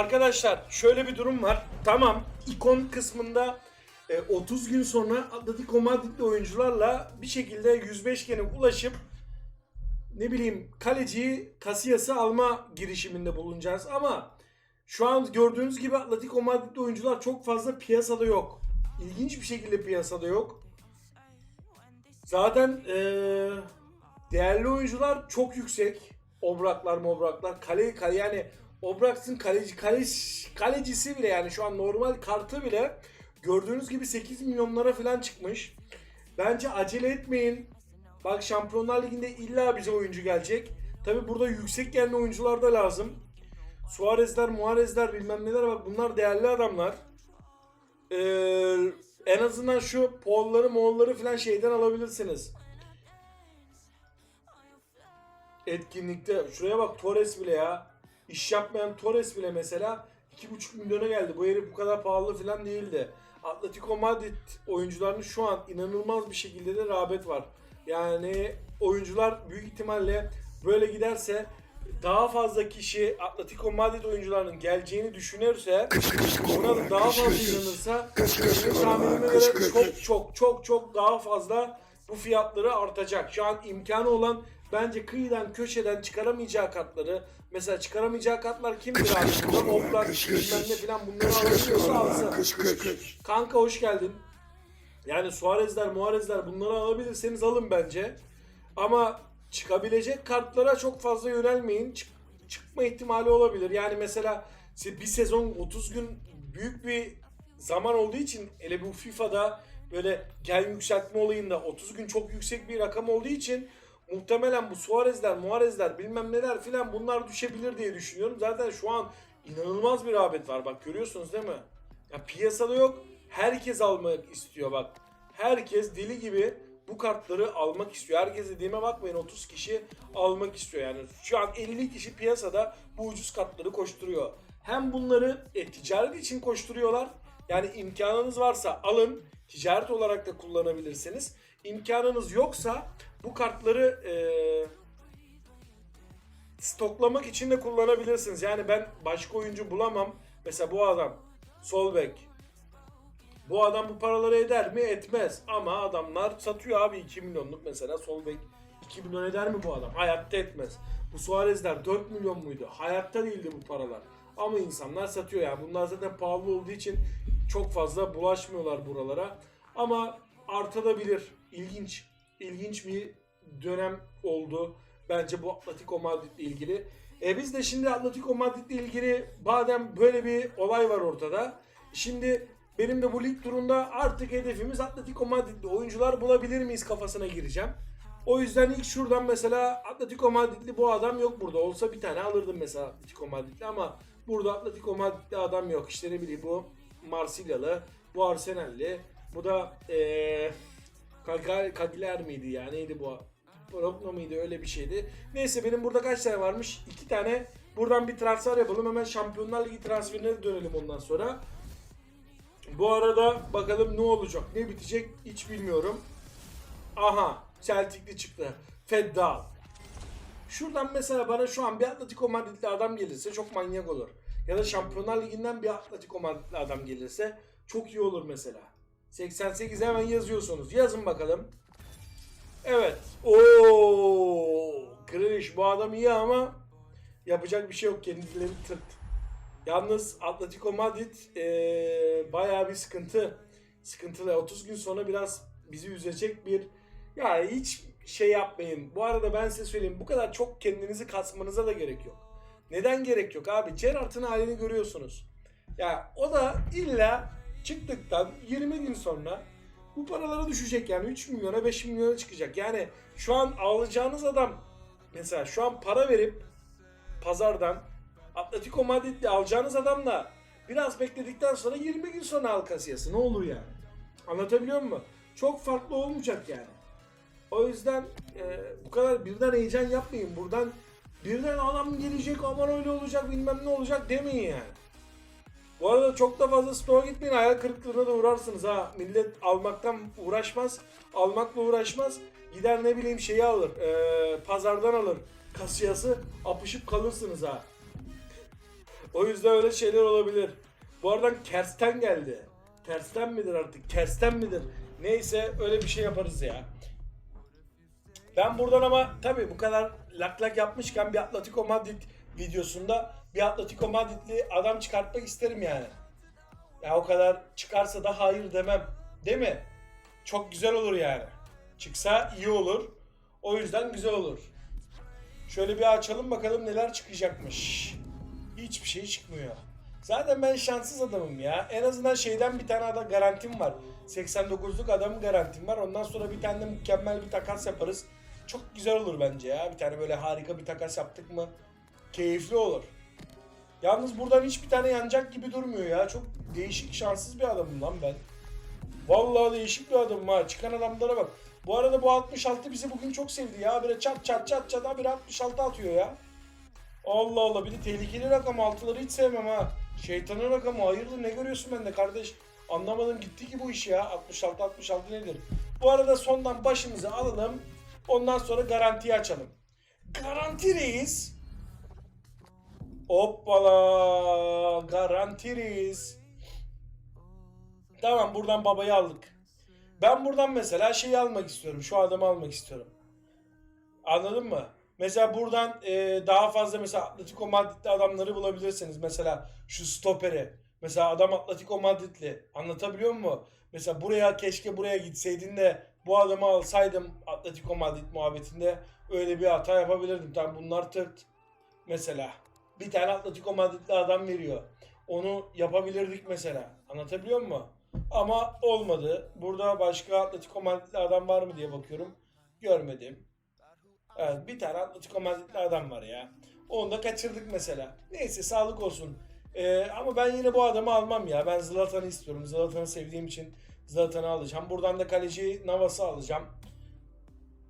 arkadaşlar şöyle bir durum var. Tamam ikon kısmında e, 30 gün sonra Atletico Madrid'li oyuncularla bir şekilde 105 gene ulaşıp ne bileyim kaleciyi Casillas'ı alma girişiminde bulunacağız ama şu an gördüğünüz gibi Atletico Madrid'li oyuncular çok fazla piyasada yok. İlginç bir şekilde piyasada yok. Zaten eee, değerli oyuncular çok yüksek. Obraklar mobraklar. Kale, kale yani Obraks'ın kaleci, kaleci, kalecisi bile yani şu an normal kartı bile gördüğünüz gibi 8 milyonlara falan çıkmış. Bence acele etmeyin. Bak Şampiyonlar Ligi'nde illa bize oyuncu gelecek. Tabi burada yüksek genli oyuncular da lazım. Suarez'ler, Muarez'ler bilmem neler bak bunlar değerli adamlar. Ee, en azından şu Paul'ları, Moğol'ları falan şeyden alabilirsiniz. Etkinlikte şuraya bak Torres bile ya. İş yapmayan Torres bile mesela 2,5 milyona geldi. Bu herif bu kadar pahalı falan değildi. Atletico Madrid oyuncularının şu an inanılmaz bir şekilde de rağbet var. Yani oyuncular büyük ihtimalle böyle giderse daha fazla kişi Atletico Madrid oyuncularının geleceğini düşünürse da daha fazla inanırsa benim tahminime göre çok çok çok çok daha fazla bu fiyatları artacak. Şu an imkanı olan bence kıyıdan köşeden çıkaramayacağı kartları mesela çıkaramayacağı kartlar kimdir abi? Buradan Oblak bilmem ne falan bunları alabiliyorsa alsın. Kanka hoş geldin. Yani Suarez'ler, Muarez'ler bunları alabilirseniz alın bence. Ama çıkabilecek kartlara çok fazla yönelmeyin. Çık- çıkma ihtimali olabilir. Yani mesela bir sezon 30 gün büyük bir zaman olduğu için hele bu FIFA'da böyle gel yükseltme olayında 30 gün çok yüksek bir rakam olduğu için muhtemelen bu Suarez'ler, Muarez'ler bilmem neler filan bunlar düşebilir diye düşünüyorum. Zaten şu an inanılmaz bir rağbet var. Bak görüyorsunuz değil mi? Ya piyasada yok. Herkes almak istiyor bak. Herkes deli gibi bu kartları almak istiyor. Herkes dediğime bakmayın 30 kişi almak istiyor. Yani şu an 50 kişi piyasada bu ucuz kartları koşturuyor. Hem bunları e, ticaret için koşturuyorlar. Yani imkanınız varsa alın. Ticaret olarak da kullanabilirsiniz. İmkanınız yoksa bu kartları e, stoklamak için de kullanabilirsiniz. Yani ben başka oyuncu bulamam. Mesela bu adam sol bek. Bu adam bu paraları eder mi? Etmez. Ama adamlar satıyor abi 2 milyonluk mesela sol bek 2 milyon eder mi bu adam? Hayatta etmez. Bu Suarez'ler 4 milyon muydu? Hayatta değildi bu paralar. Ama insanlar satıyor yani. Bunlar zaten pahalı olduğu için çok fazla bulaşmıyorlar buralara. Ama artabilir. İlginç. İlginç bir dönem oldu. Bence bu Atletico Madrid'le ilgili. E biz de şimdi Atletico Madrid'le ilgili badem böyle bir olay var ortada. Şimdi benim de bu lig turunda artık hedefimiz Atletico Madrid'li oyuncular bulabilir miyiz kafasına gireceğim. O yüzden ilk şuradan mesela Atletico Madrid'li bu adam yok burada. Olsa bir tane alırdım mesela Atletico Madrid'li ama burada Atletico Madrid'li adam yok. İşte ne bileyim bu Marsilyalı, bu Arsenal'li, bu da eee Kagal- Kagiler miydi ya neydi bu? Progno mıydı öyle bir şeydi. Neyse benim burada kaç tane varmış? İki tane. Buradan bir transfer yapalım. Hemen Şampiyonlar Ligi transferine dönelim ondan sonra. Bu arada bakalım ne olacak, ne bitecek hiç bilmiyorum. Aha, Celtic'li çıktı. Feddal. Şuradan mesela bana şu an bir Atletico Madrid'li adam gelirse çok manyak olur. Ya da Şampiyonlar Ligi'nden bir Atletico Madrid'li adam gelirse çok iyi olur mesela. 88 hemen yazıyorsunuz. Yazın bakalım. Evet. Oo, Grealish bu adam iyi ama yapacak bir şey yok. Kendileri tırt. Yalnız Atletico Madrid eee bayağı bir sıkıntı. Sıkıntılı. 30 gün sonra biraz bizi üzecek bir ya hiç şey yapmayın. Bu arada ben size söyleyeyim. Bu kadar çok kendinizi kasmanıza da gerek yok. Neden gerek yok abi? Gerrard'ın halini görüyorsunuz. Ya o da illa çıktıktan 20 gün sonra bu paralara düşecek yani 3 milyona 5 milyona çıkacak. Yani şu an alacağınız adam mesela şu an para verip pazardan Atletico Madrid'de alacağınız adamla biraz bekledikten sonra 20 gün sonra al kasiyası. Ne olur yani? Anlatabiliyor muyum? Çok farklı olmayacak yani. O yüzden e, bu kadar birden heyecan yapmayın. Buradan birden adam gelecek aman öyle olacak bilmem ne olacak demeyin yani. Bu arada çok da fazla stoğa gitmeyin. Hayal kırıklığına da uğrarsınız ha. Millet almaktan uğraşmaz. Almakla uğraşmaz. Gider ne bileyim şeyi alır. e, pazardan alır. Kasiyası apışıp kalırsınız ha. O yüzden öyle şeyler olabilir. Bu aradan Kersten geldi. Tersten midir artık? Kersten midir? Neyse öyle bir şey yaparız ya. Ben buradan ama tabii bu kadar lak lak yapmışken bir Atletico Madrid videosunda bir Atletico Madridli adam çıkartmak isterim yani. Ya o kadar çıkarsa da hayır demem. Değil mi? Çok güzel olur yani. Çıksa iyi olur. O yüzden güzel olur. Şöyle bir açalım bakalım neler çıkacakmış. Hiçbir şey çıkmıyor. Zaten ben şanssız adamım ya. En azından şeyden bir tane adam garantim var. 89'luk adam garantim var. Ondan sonra bir tane de mükemmel bir takas yaparız. Çok güzel olur bence ya. Bir tane böyle harika bir takas yaptık mı keyifli olur. Yalnız buradan hiçbir tane yanacak gibi durmuyor ya. Çok değişik şanssız bir adamım lan ben. Vallahi değişik bir adamım ha. Çıkan adamlara bak. Bu arada bu 66 bizi bugün çok sevdi ya. Böyle çat çat çat çat habire 66 atıyor ya. Allah Allah bir de tehlikeli rakam 6'ları hiç sevmem ha. Şeytanın rakamı hayırdır ne görüyorsun bende kardeş? Anlamadım gitti ki bu iş ya. 66 66 nedir? Bu arada sondan başımızı alalım. Ondan sonra garantiyi açalım. Garanti reis. Hoppala garanti reis. Tamam buradan babayı aldık. Ben buradan mesela şeyi almak istiyorum. Şu adamı almak istiyorum. Anladın mı? Mesela buradan e, daha fazla mesela Atletico Madrid'li adamları bulabilirsiniz. Mesela şu stoperi. Mesela adam Atletico Madrid'li. Anlatabiliyor muyum? Mesela buraya keşke buraya gitseydin de bu adamı alsaydım Atletico Madrid muhabbetinde öyle bir hata yapabilirdim. Tabii bunlar tırt. Mesela bir tane Atletico Madrid'li adam veriyor. Onu yapabilirdik mesela. Anlatabiliyor muyum? Ama olmadı. Burada başka Atletico Madrid'li adam var mı diye bakıyorum. Görmedim. Evet, bir tane Atletico Madrid'li adam var ya. Onu da kaçırdık mesela. Neyse sağlık olsun. Ee, ama ben yine bu adamı almam ya. Ben Zlatan'ı istiyorum. Zlatan'ı sevdiğim için Zlatan'ı alacağım. Buradan da kaleci Navas'ı alacağım.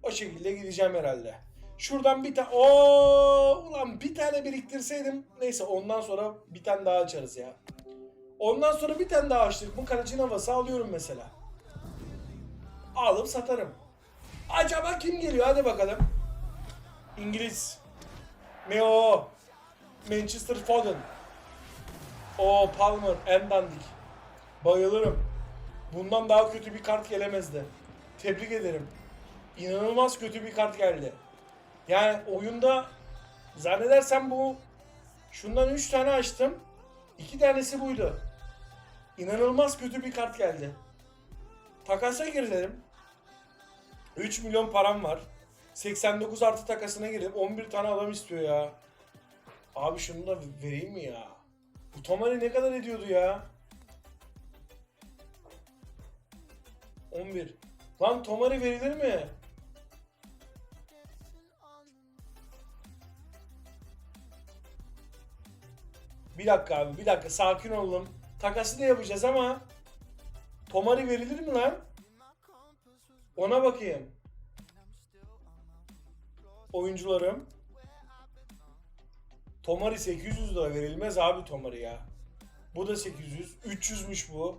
O şekilde gideceğim herhalde. Şuradan bir tane... Oo, ulan bir tane biriktirseydim. Neyse ondan sonra bir tane daha açarız ya. Ondan sonra bir tane daha açtık. Bu kaleci Navas'ı alıyorum mesela. Alıp satarım. Acaba kim geliyor? Hadi bakalım. İngiliz. Meo. Manchester Foden. O Palmer. En. Bayılırım. Bundan daha kötü bir kart gelemezdi. Tebrik ederim. İnanılmaz kötü bir kart geldi. Yani oyunda zannedersem bu şundan 3 tane açtım. 2 tanesi buydu. İnanılmaz kötü bir kart geldi. Takasa girelim. 3 milyon param var. 89 artı takasına girdim. 11 tane adam istiyor ya. Abi şunu da vereyim mi ya? Bu Tomari ne kadar ediyordu ya? 11. Lan Tomari verilir mi? Bir dakika abi bir dakika sakin olalım. Takası da yapacağız ama Tomari verilir mi lan? Ona bakayım. Oyuncularım. Tomari 800 lira verilmez abi Tomari ya. Bu da 800. 300'müş bu.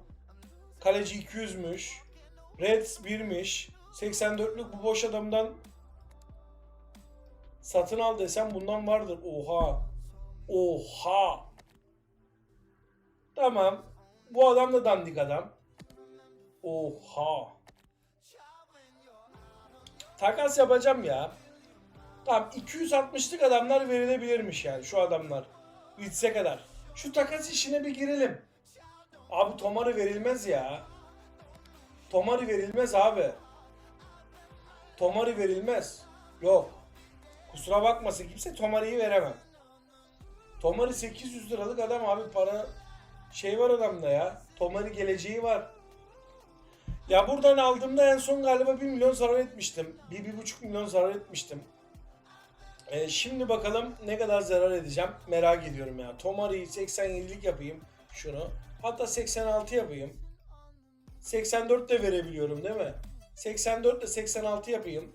Kaleci 200'müş. Reds 1'miş. 84'lük bu boş adamdan satın al desem bundan vardır. Oha. Oha. Tamam. Bu adam da dandik adam. Oha. Takas yapacağım ya. Tamam 260'lık adamlar verilebilirmiş yani şu adamlar. Bitse kadar. Şu takas işine bir girelim. Abi Tomari verilmez ya. Tomari verilmez abi. Tomari verilmez. Yok. Kusura bakmasın kimse Tomari'yi veremem. Tomari 800 liralık adam abi para şey var adamda ya. Tomari geleceği var. Ya buradan aldığımda en son galiba 1 milyon zarar etmiştim. 1-1,5 milyon zarar etmiştim. Ee, şimdi bakalım ne kadar zarar edeceğim merak ediyorum ya. Tomari'yi 87'lik yapayım şunu. Hatta 86 yapayım. 84 de verebiliyorum değil mi? 84 ile 86 yapayım.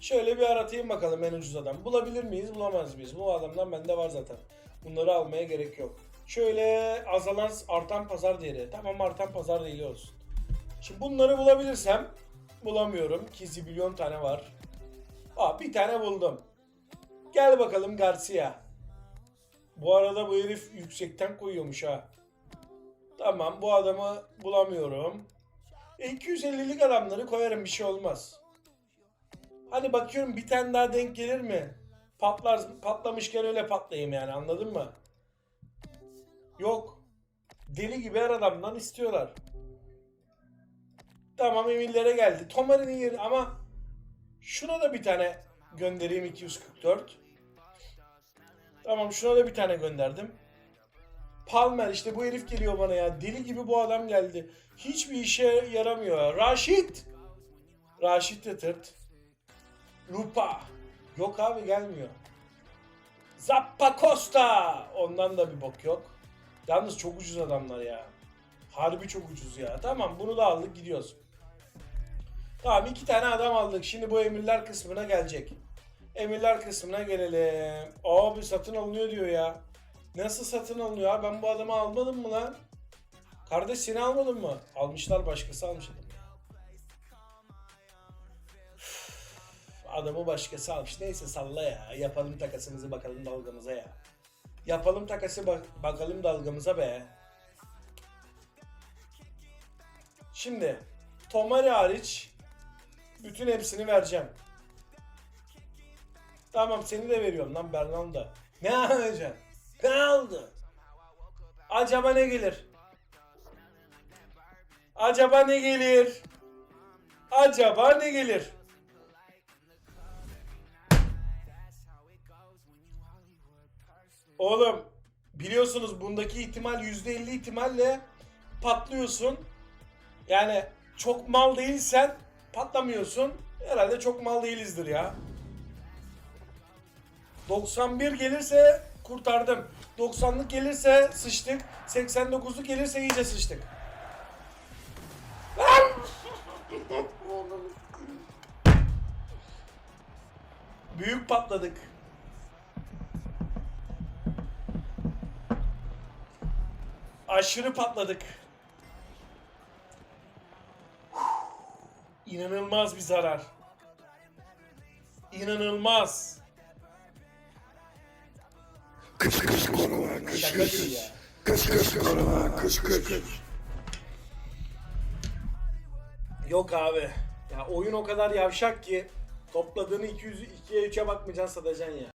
Şöyle bir aratayım bakalım en ucuz adam. Bulabilir miyiz bulamaz mıyız? Bu adamdan bende var zaten. Bunları almaya gerek yok. Şöyle azalan artan pazar değeri. Tamam artan pazar değeri olsun. Şimdi bunları bulabilirsem bulamıyorum ki zibilyon tane var. Aa bir tane buldum. Gel bakalım Garcia. Bu arada bu herif yüksekten koyuyormuş ha. Tamam bu adamı bulamıyorum. E, 250'lik adamları koyarım bir şey olmaz. Hani bakıyorum bir tane daha denk gelir mi? Patlar, patlamışken öyle patlayayım yani anladın mı? Yok. Deli gibi her adamdan istiyorlar. Tamam Emillere geldi. Tomari'nin yeri ama şuna da bir tane göndereyim 244. Tamam şuna da bir tane gönderdim. Palmer işte bu herif geliyor bana ya. Deli gibi bu adam geldi. Hiçbir işe yaramıyor. ya. Raşit. Raşit de tırt. Lupa. Yok abi gelmiyor. Zappa Costa. Ondan da bir bok yok. Yalnız çok ucuz adamlar ya. Harbi çok ucuz ya. Tamam bunu da aldık gidiyoruz. Tamam iki tane adam aldık. Şimdi bu emirler kısmına gelecek. Emirler kısmına gelelim. Abi satın alınıyor diyor ya. Nasıl satın alınıyor? Ben bu adamı almadım mı lan? Kardeş seni almadın mı? Almışlar başkası almış adamı. Adamı başkası almış. Neyse salla ya. Yapalım takasımızı bakalım dalgamıza ya. Yapalım takası bak- bakalım dalgamıza be. Şimdi Tomari hariç bütün hepsini vereceğim. Tamam seni de veriyorum lan Bernalda. Ne alacaksın? Ne aldı? Acaba ne gelir? Acaba ne gelir? Acaba ne gelir? Oğlum biliyorsunuz bundaki ihtimal %50 ihtimalle patlıyorsun. Yani çok mal değilsen patlamıyorsun. Herhalde çok mal değilizdir ya. 91 gelirse kurtardım. 90'lık gelirse sıçtık. 89'luk gelirse iyice sıçtık. Büyük patladık. Aşırı patladık. İnanılmaz bir zarar. İnanılmaz. Kış kış korona kış kış kış kış korona kış kış Yok abi. Ya oyun o kadar yavşak ki topladığını 200 2'ye 3'e bakmayacaksın satacaksın ya.